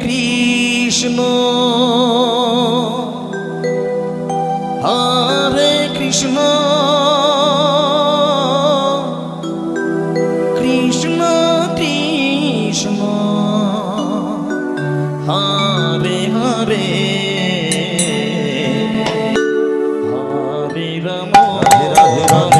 কৃষ্ণ। হরে কৃষ্ণ। কৃষ্ণ কৃষ্ণ। হরে হরে। হরে রাম। রাধে রাধে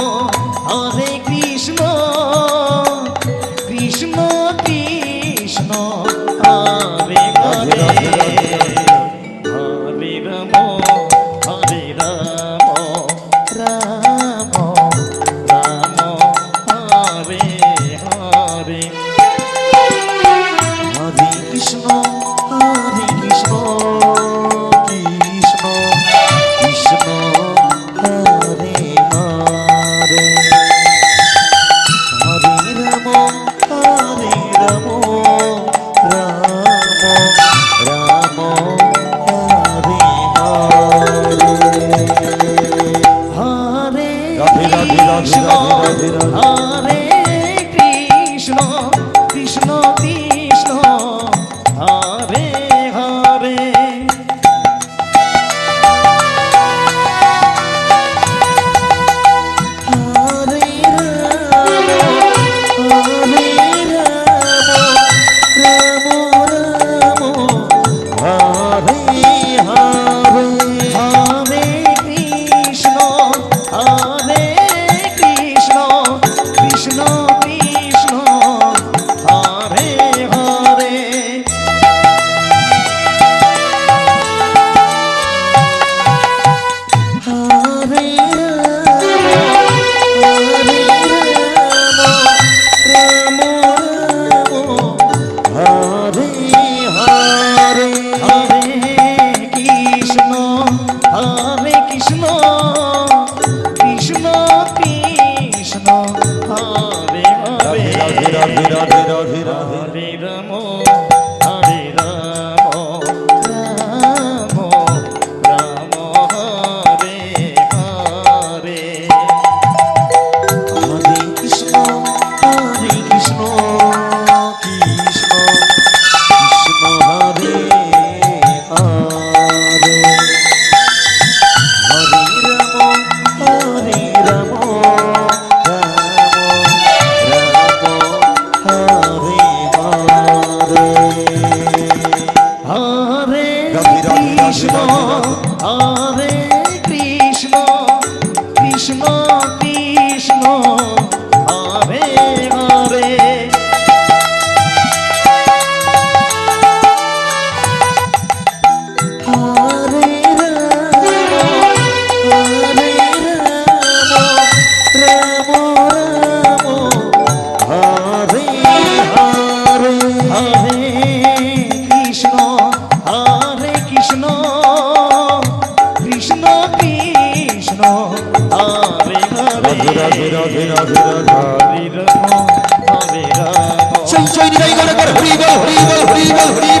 রাধে রাধে রাধে মো কৃষ্ণ রাধে রাধে রাধে রাধে সেই চৈনি হরি বল হরি বল হরি বল হরি বল। হরি